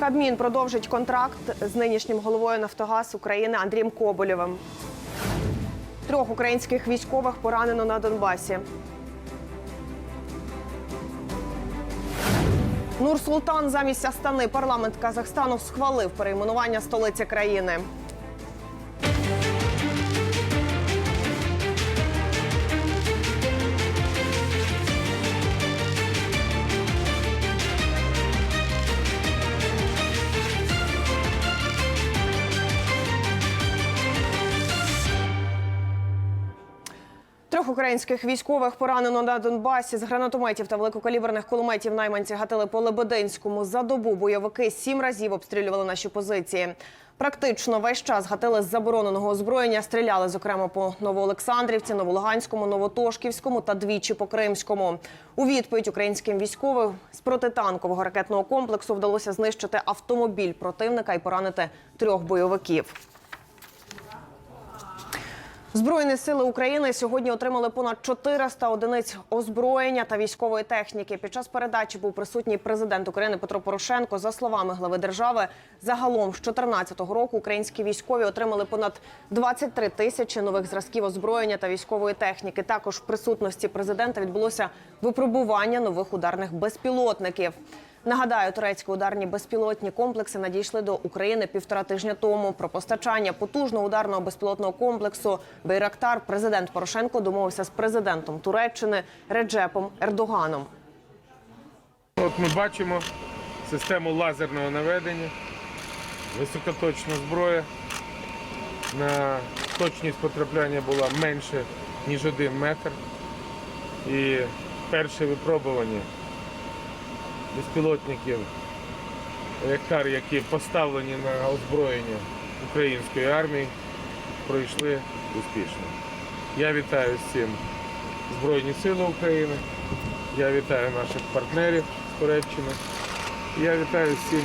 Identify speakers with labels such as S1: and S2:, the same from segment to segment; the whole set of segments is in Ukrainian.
S1: Кабмін продовжить контракт з нинішнім головою Нафтогаз України Андрієм Коболєвим. Трьох українських військових поранено на Донбасі. Нур-Султан замість Астани парламент Казахстану схвалив перейменування столиці країни. Українських військових поранено на Донбасі з гранатометів та великокаліберних кулеметів найманці гатили по Лебединському. За добу бойовики сім разів обстрілювали наші позиції. Практично весь час гатили з забороненого озброєння, стріляли зокрема по Новоолександрівці, Новолуганському, Новотошківському та двічі по Кримському. У відповідь українським військовим з протитанкового ракетного комплексу вдалося знищити автомобіль противника і поранити трьох бойовиків. Збройні сили України сьогодні отримали понад 400 одиниць озброєння та військової техніки. Під час передачі був присутній президент України Петро Порошенко. За словами глави держави, загалом з 2014 року українські військові отримали понад 23 тисячі нових зразків озброєння та військової техніки. Також в присутності президента відбулося випробування нових ударних безпілотників. Нагадаю, турецькі ударні безпілотні комплекси надійшли до України півтора тижня тому. Про постачання потужного ударного безпілотного комплексу Байрактар президент Порошенко домовився з президентом Туреччини Реджепом Ердоганом.
S2: От ми бачимо систему лазерного наведення, високоточна зброя. На точність потрапляння була менше, ніж один метр. І перше випробування безпілотників Ректар, які поставлені на озброєння української армії, пройшли успішно. Я вітаю цим Збройні Сили України. Я вітаю наших партнерів з Туреччини. Я вітаю всім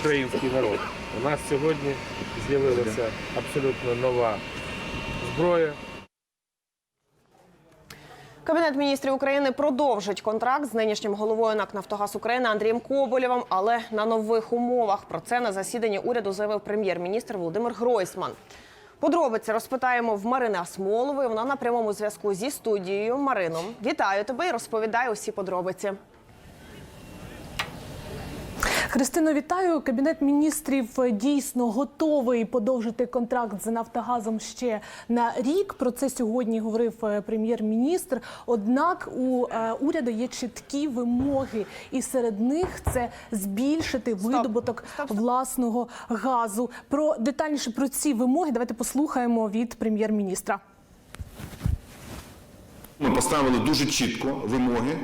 S2: український народ. У нас сьогодні з'явилася абсолютно нова зброя.
S1: Кабінет міністрів України продовжить контракт з нинішнім головою НАК «Нафтогаз України Андрієм Коболєвим, але на нових умовах. Про це на засіданні уряду заявив прем'єр-міністр Володимир Гройсман. Подробиці розпитаємо в Марини Асмолової. Вона на прямому зв'язку зі студією. Марино, вітаю тебе і розповідаю усі подробиці.
S3: Христино, вітаю. Кабінет міністрів е, дійсно готовий подовжити контракт з Нафтогазом ще на рік. Про це сьогодні говорив е, прем'єр-міністр. Однак у е, уряду є чіткі вимоги, і серед них це збільшити видобуток
S1: Стоп, стоп.
S3: власного газу. Про детальніше про ці вимоги давайте послухаємо від прем'єр-міністра.
S4: Ми поставили дуже чітко вимоги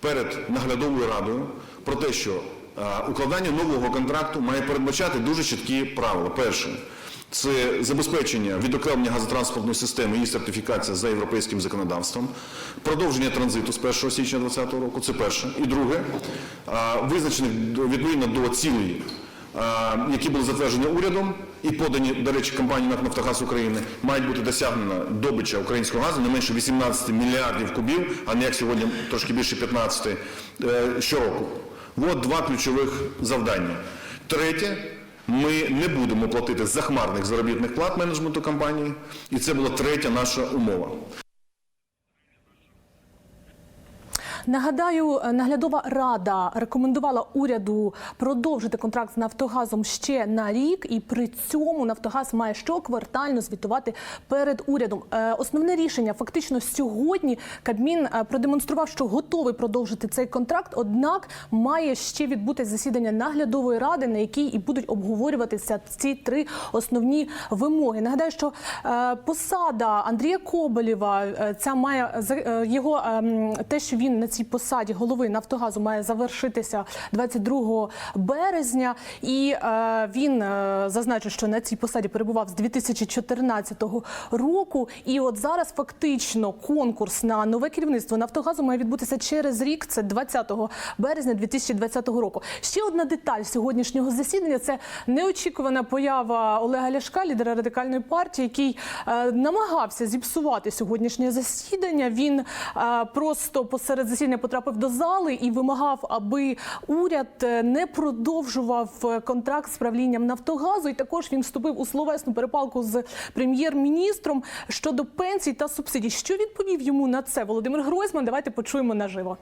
S4: перед наглядовою радою про те, що укладання нового контракту має передбачати дуже чіткі правила. Перше це забезпечення відокремлення газотранспортної системи і сертифікація за європейським законодавством, продовження транзиту з 1 січня 2020 року. Це перше. І друге, е, визначених відповідно до цілей е, які були затверджені урядом і подані, до речі, компанією НАК «Нафтогаз України, мають бути досягнена добича українського газу не менше 18 мільярдів кубів, а не як сьогодні трошки більше 15 е, щороку. От два ключових завдання. Третє. Ми не будемо платити захмарних заробітних плат менеджменту компанії, і це була третя наша умова.
S3: Нагадаю, е, наглядова рада рекомендувала уряду продовжити контракт з Нафтогазом ще на рік, і при цьому Нафтогаз має щоквартально звітувати перед урядом. Е, Основне рішення фактично сьогодні Кабмін е, продемонстрував, що готовий продовжити цей контракт. Однак має ще відбутись засідання наглядової ради, на якій і будуть обговорюватися ці три основні вимоги. Нагадаю, що посада Андрія Коболєва ця має його ем, те, що він цій посаді голови Нафтогазу має завершитися 22 березня, і е, він е, зазначив, що на цій посаді перебував з 2014 року. І от зараз фактично конкурс на нове керівництво Нафтогазу має відбутися через рік. Це 20 березня 2020 року. Ще одна деталь сьогоднішнього засідання це неочікувана поява Олега Ляшка, лідера радикальної партії, який е, намагався зіпсувати сьогоднішнє засідання. Він просто посеред засідання засідання потрапив до зали і вимагав, аби уряд е, не продовжував е, контракт з правлінням Нафтогазу. І також він вступив у словесну перепалку з прем'єр-міністром щодо пенсій та субсидій. Що відповів йому на це Володимир Гройсман? Давайте почуємо наживо.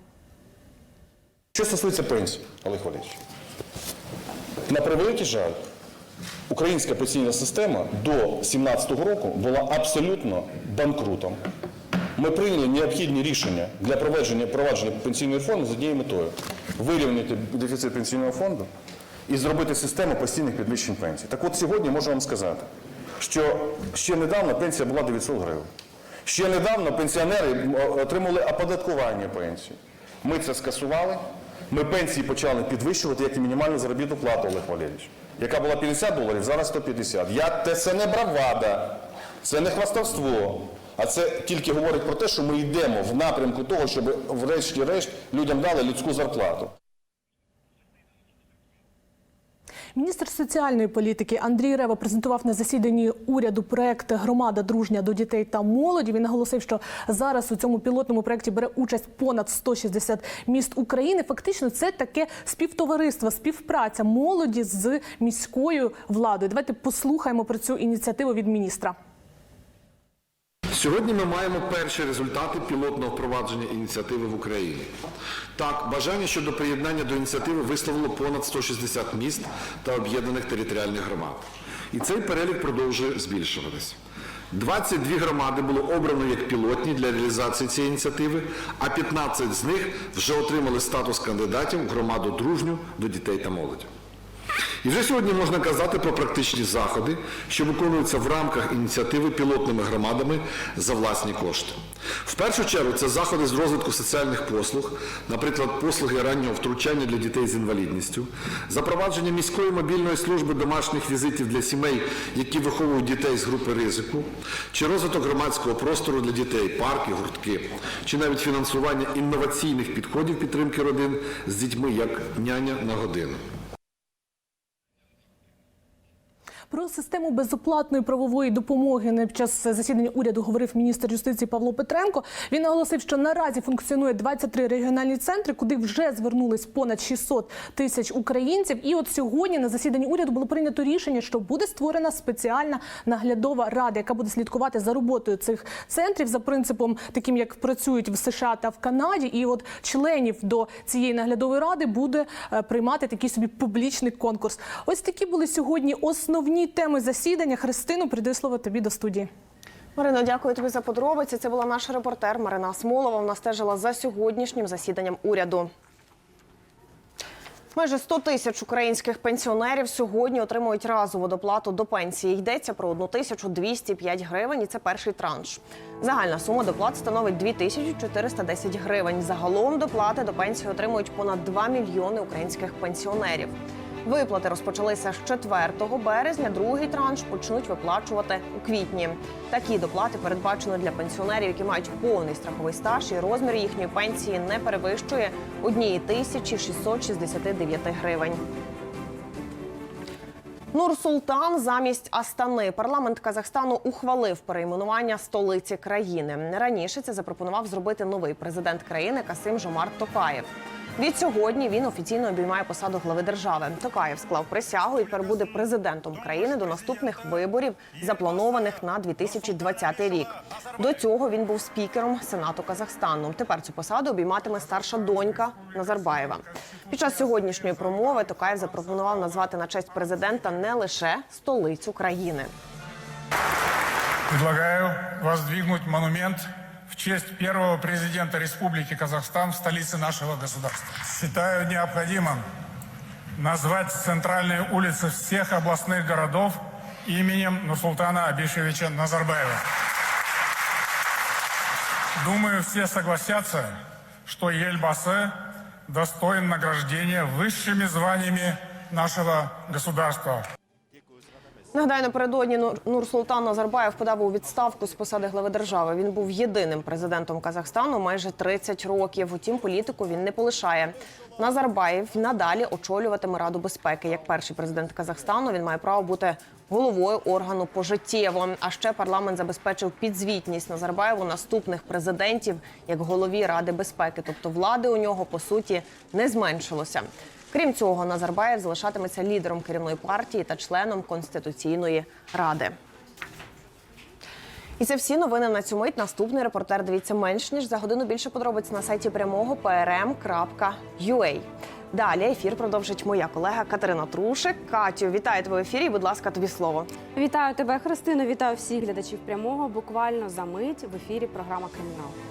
S5: Що стосується пенсій, Олег Валерійович, на превеликий жаль, українська пенсійна система до 2017 року була абсолютно банкрутом. Ми прийняли необхідні рішення для провадження, провадження пенсійної реформи з однією метою вирівняти дефіцит пенсійного фонду і зробити систему постійних підвищень пенсій. Так от сьогодні можу вам сказати, що ще недавно пенсія була 900 гривень. Ще недавно пенсіонери отримали оподаткування пенсій. Ми це скасували. Ми пенсії почали підвищувати, як і мінімальну заробітну плату, Олег Валерійович, яка була 50 доларів, зараз 150. Я, це не бравада, це не хвастовство, а це тільки говорить про те, що ми йдемо в напрямку того, щоб врешті-решт людям дали людську зарплату.
S3: Міністр соціальної політики Андрій Рева презентував на засіданні уряду проект Громада дружня до дітей та молоді. Він наголосив, що зараз у цьому пілотному проекті бере участь понад 160 міст України. Фактично, це таке співтовариство, співпраця молоді з міською владою. Давайте послухаємо про цю ініціативу від міністра.
S6: Сьогодні ми маємо перші результати пілотного впровадження ініціативи в Україні. Так, бажання щодо приєднання до ініціативи висловило понад 160 міст та об'єднаних територіальних громад. І цей перелік продовжує збільшуватись. 22 громади було обрано як пілотні для реалізації цієї ініціативи, а 15 з них вже отримали статус кандидатів в громаду дружню до дітей та молоді. І вже сьогодні можна казати про практичні заходи, що виконуються в рамках ініціативи пілотними громадами за власні кошти. В першу чергу це заходи з розвитку соціальних послуг, наприклад, послуги раннього втручання для дітей з інвалідністю, запровадження міської мобільної служби домашніх візитів для сімей, які виховують дітей з групи ризику, чи розвиток громадського простору для дітей, парки, гуртки, чи навіть фінансування інноваційних підходів підтримки родин з дітьми як няня на годину.
S3: Про систему безоплатної правової допомоги під час засідання уряду говорив міністр юстиції Павло Петренко. Він наголосив, що наразі функціонує 23 регіональні центри, куди вже звернулись понад 600 тисяч українців. І от сьогодні на засіданні уряду було прийнято рішення, що буде створена спеціальна наглядова рада, яка буде слідкувати за роботою цих центрів за принципом, таким як працюють в США та в Канаді. І от членів до цієї наглядової ради буде е, приймати такий собі публічний конкурс. Ось такі були сьогодні основні теми засідання. Христину, прийди слово тобі до студії.
S1: Марино, дякую тобі за подробиці. Це була наша репортер Марина Смолова. Вона стежила за сьогоднішнім засіданням уряду. Майже 100 тисяч українських пенсіонерів сьогодні отримують разову доплату до пенсії. Йдеться про 1205 гривень, і це перший транш. Загальна сума доплат становить 2410 гривень. Загалом доплати до пенсії отримують понад 2 мільйони українських пенсіонерів. Виплати розпочалися з 4 березня. Другий транш почнуть виплачувати у квітні. Такі доплати передбачено для пенсіонерів, які мають повний страховий стаж, і розмір їхньої пенсії не перевищує 1669 гривень. Нур-Султан замість Астани. Парламент Казахстану ухвалив перейменування столиці країни. Раніше це запропонував зробити новий президент країни Касим Жомарт Токаєв. Відсьогодні він офіційно обіймає посаду глави держави. Токаєв склав присягу і тепер буде президентом країни до наступних виборів, запланованих на 2020 рік. До цього він був спікером Сенату Казахстану. Тепер цю посаду обійматиме старша донька Назарбаєва. Під час сьогоднішньої промови Токаєв запропонував назвати на честь президента не лише столицю країни.
S7: Предлагаю воздвигнуть монумент в честь первого президента Республики Казахстан в столице нашего государства. Считаю необходимым назвать центральные улицы всех областных городов именем Нурсултана Абишевича Назарбаева. Думаю, все согласятся, что Ельбасы достоин награждения высшими званиями нашего государства.
S1: Нагадаю, напередодні Нур- Нурсултан Назарбаєв подав у відставку з посади глави держави. Він був єдиним президентом Казахстану майже 30 років. Утім, політику він не полишає. Назарбаєв надалі очолюватиме Раду безпеки. Як перший президент Казахстану він має право бути головою органу пожиттєво. А ще парламент забезпечив підзвітність Назарбаєву наступних президентів як голові Ради безпеки. Тобто влади у нього по суті не зменшилося. Крім цього, Назарбаєв залишатиметься лідером керівної партії та членом конституційної ради. І це всі новини на цю мить. Наступний репортер дивіться менш ніж за годину більше подробиць на сайті прямого prm.ua. Далі ефір продовжить моя колега Катерина Трушик. Катю, вітаю тебе в ефірі. Будь ласка, тобі слово.
S8: Вітаю тебе, Христино. Вітаю всіх глядачів прямого. Буквально за мить в ефірі програма Кримінал.